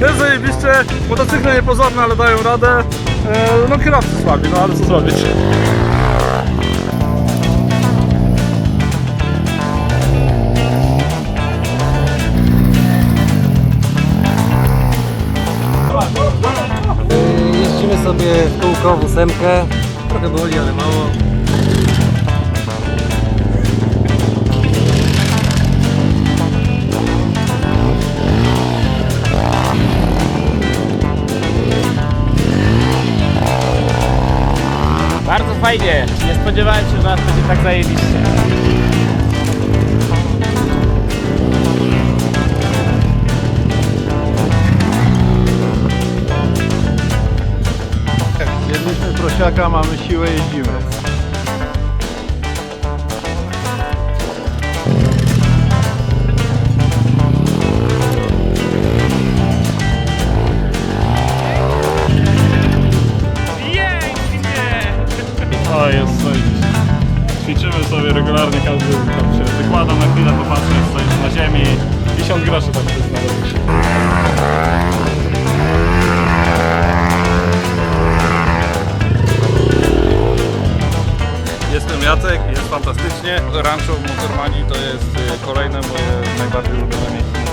Jest zajebiście, motocykle niepozorne, ale dają radę. E, no kierowcy słabi, no ale co zrobić? Jeździmy sobie w kółko, w ósemkę. Trochę boli, ale mało. Fajnie. Nie spodziewałem się, że nas będzie tak zajebiście. Jedliśmy prosiaka, mamy siłę, jeździmy. Coś. Ćwiczymy sobie regularnie, każdy tam się wykłada na chwilę, popatrzy, stoisz na ziemi. 50 groszy tak to nawet. Jestem Jacek, jest fantastycznie. Rancho w Motormanii to jest y, kolejne moje najbardziej ulubione miejsce.